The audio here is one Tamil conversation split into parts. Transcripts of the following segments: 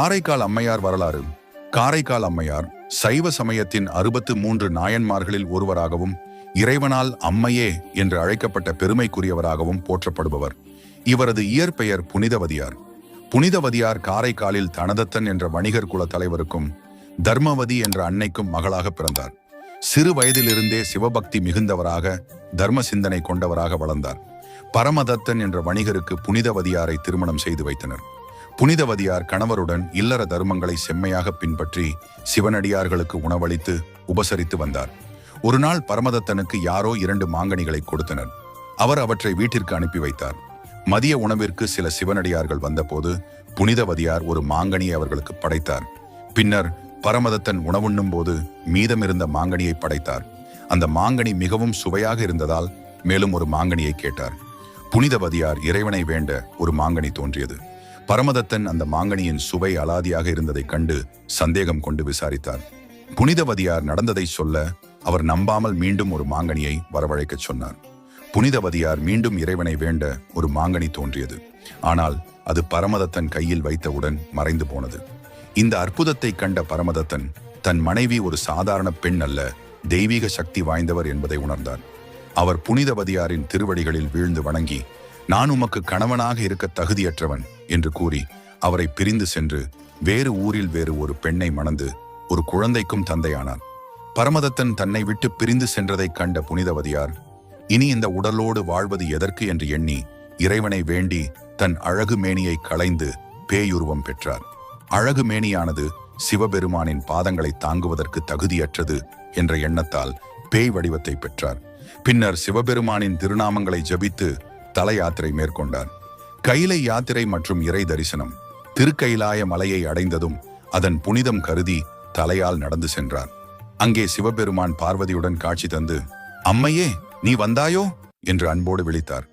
காரைக்கால் அம்மையார் வரலாறு. காரைக்கால் அம்மையார் சைவ சமயத்தின் அறுபத்து மூன்று நாயன்மார்களில் ஒருவராகவும் இறைவனால் அம்மையே என்று அழைக்கப்பட்ட பெருமைக்குரியவராகவும் போற்றப்படுபவர். இவரது இயற்பெயர் புனிதவதியார். புனிதவதியார் காரைக்காலில் தனதத்தன் என்ற வணிகர் குல தலைவருக்கும் தர்மவதி என்ற அன்னைக்கும் மகளாக பிறந்தார். சிறு வயதிலிருந்தே சிவபக்தி மிகுந்தவராக தர்ம சிந்தனை கொண்டவராக வளர்ந்தார். பரமதத்தன் என்ற வணிகருக்கு புனிதவதியாரை திருமணம் செய்து வைத்தனர். புனிதவதியார் கணவருடன் இல்லற தர்மங்களை செம்மையாக பின்பற்றி சிவனடியார்களுக்கு உணவளித்து உபசரித்து வந்தார். ஒருநாள் பரமதத்தனுக்கு யாரோ இரண்டு மாங்கனிகளை கொடுத்தனர். அவர் அவற்றை வீட்டிற்கு அனுப்பி வைத்தார். மதிய உணவிற்கு சில சிவனடியார்கள் வந்தபோது புனிதவதியார் ஒரு மாங்கனியை அவர்களுக்கு படைத்தார். பின்னர் பரமதத்தன் உணவுண்ணும் போது மீதமிருந்த மாங்கனியை படைத்தார். அந்த மாங்கனி மிகவும் சுவையாக இருந்ததால் மேலும் ஒரு மாங்கனியை கேட்டார். புனிதவதியார் இறைவனை வேண்ட ஒரு மாங்கனி தோன்றியது. பரமதத்தன் அந்த மாங்கனியின் சுவை அலாதியாக இருந்ததைக் கண்டு சந்தேகம் கொண்டு விசாரித்தார். புனிதவதியார் நடந்ததை சொல்ல அவர் நம்பாமல் மீண்டும் ஒரு மாங்கனியை வரவழைக்கச் சொன்னார். புனிதவதியார் மீண்டும் இறைவனை வேண்ட ஒரு மாங்கனி தோன்றியது. ஆனால் அது பரமதத்தன் கையில் வைத்தவுடன் மறைந்து போனது. இந்த அற்புதத்தை கண்ட பரமதத்தன் தன் மனைவி ஒரு சாதாரண பெண் அல்ல தெய்வீக சக்தி வாய்ந்தவர் என்பதை உணர்ந்தார். அவர் புனிதவதியாரின் திருவடிகளில் வீழ்ந்து வணங்கி நான் உமக்கு கணவனாக இருக்க தகுதியற்றவன் என்று கூறி அவரை பிரிந்து சென்று வேறு ஊரில் வேறு ஒரு பெண்ணை மணந்து ஒரு குழந்தைக்கும் தந்தையானார் பரமதத்தன் தன்னை விட்டு பிரிந்து சென்றதைக் கண்ட புனிதவதியார் இனி இந்த உடலோடு வாழ்வது எதற்கு என்று எண்ணி இறைவனை வேண்டி தன் அழகு மேனியை களைந்து பேயுருவம் பெற்றார். அழகு மேனியானது சிவபெருமானின் பாதங்களை தாங்குவதற்கு தகுதியற்றது என்ற எண்ணத்தால் பேய் வடிவத்தை பெற்றார். பின்னர் சிவபெருமானின் திருநாமங்களை ஜபித்து தல யாத்திரை மேற்கொண்டார். கைலை யாத்திரை மற்றும் இறை தரிசனம். திருக்கைலாய மலையை அடைந்ததும் அதன் புனிதம் கருதி தலையால் நடந்து சென்றார். அங்கே சிவபெருமான் பார்வதியுடன் காட்சி தந்து அம்மையே நீ வந்தாயோ? என்று அன்போடு விழித்தார்.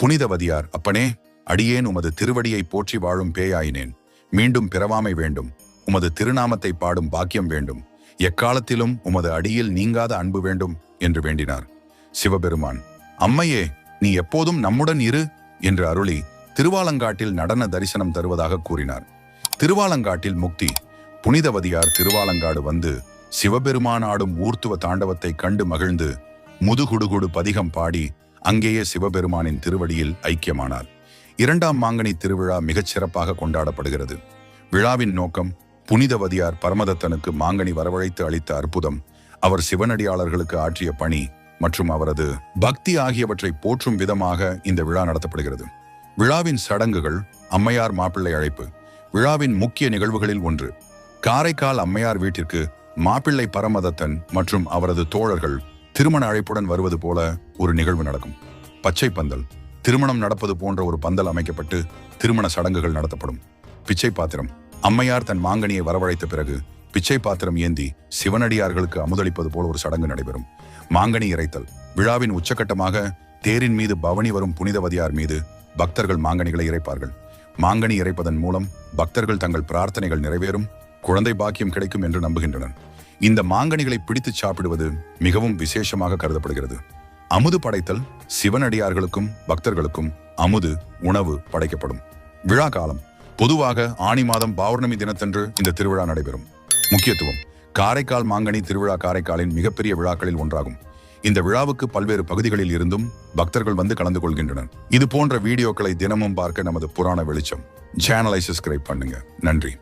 புனிதவதியார் அப்பனே அடியேன் உமது திருவடியை போற்றி வாழும் பேயாயினேன். மீண்டும் பிறவாமை வேண்டும். உமது திருநாமத்தை பாடும் பாக்கியம் வேண்டும். எக்காலத்திலும் உமது அடியில் நீங்காத அன்பு வேண்டும் என்று வேண்டினார். சிவபெருமான் அம்மையே நீ எப்போதும் நம்முடன் இரு என்று அருளி திருவாலங்காட்டில் நடன தரிசனம் தருவதாக கூறினார். திருவாலங்காட்டில் முக்தி புனிதவதியார் திருவாலங்காடு வந்து சிவபெருமான் ஆடும் ஊர்த்துவ தாண்டவத்தை கண்டு மகிழ்ந்து முதுகுடுகுடு பதிகம் பாடி அங்கேயே சிவபெருமானின் திருவடியில் ஐக்கியமானார். இரண்டாம் மாங்கனி திருவிழா மிகச் சிறப்பாக கொண்டாடப்படுகிறது. விழாவின் நோக்கம் புனிதவதியார் பரமதத்தனுக்கு மாங்கனி வரவழைத்து அளித்த அற்புதம் அவர் சிவனடியாளர்களுக்கு ஆற்றிய பணி மற்றும் அவரது பக்தி ஆகியவற்றை போற்றும் விதமாக இந்த விழா நடத்தப்படுகிறது. விழாவின் சடங்குகள் அம்மையார் மாப்பிள்ளை அழைப்பு. விழாவின் முக்கிய நிகழ்வுகளில் ஒன்று காரைக்கால் அம்மையார் வீட்டிற்கு மாப்பிள்ளை பரமதத்தன் மற்றும் அவரது தோழர்கள் திருமண அழைப்புடன் வருவது போல ஒரு நிகழ்வு நடக்கும். பச்சை பந்தல் திருமணம் நடப்பது போன்ற ஒரு பந்தல் அமைக்கப்பட்டு திருமண சடங்குகள் நடத்தப்படும். பிச்சை பாத்திரம் அம்மையார் தன் மாங்கனியை வரவழைத்த பிறகு பிச்சை பாத்திரம் ஏந்தி சிவனடியார்களுக்கு அமுதளிப்பது போல ஒரு சடங்கு நடைபெறும். மாங்கனி இறைத்தல் விழாவின் உச்சக்கட்டமாக தேரின் மீது பவனி வரும் புனிதவதியார் மீது பக்தர்கள் மாங்கனிகளை இறைப்பார்கள். மாங்கனி இறைப்பதன் மூலம் பக்தர்கள் தங்கள் பிரார்த்தனைகள் நிறைவேறும் குழந்தை பாக்கியம் கிடைக்கும் என்று நம்புகின்றனர். இந்த மாங்கனிகளை பிடித்து சாப்பிடுவது மிகவும் விசேஷமாக கருதப்படுகிறது. அமுது படைத்தல் சிவனடியார்களுக்கும் பக்தர்களுக்கும் அமுது உணவு படைக்கப்படும். விழா காலம். பொதுவாக ஆணி மாதம் பௌர்ணமி தினத்தன்று இந்த திருவிழா நடைபெறும். முக்கியத்துவம். காரைக்கால் மாங்கனி திருவிழா காரைக்காலின் மிகப்பெரிய விழாக்களில் ஒன்றாகும். இந்த விழாவுக்கு பல்வேறு பகுதிகளில் இருந்தும் பக்தர்கள் வந்து கலந்து கொள்கின்றனர். இது போன்ற வீடியோக்களை தினமும் பார்க்க நமது புராண வெளிச்சம். சேனலை சப்ஸ்கிரைப் பண்ணுங்க. நன்றி.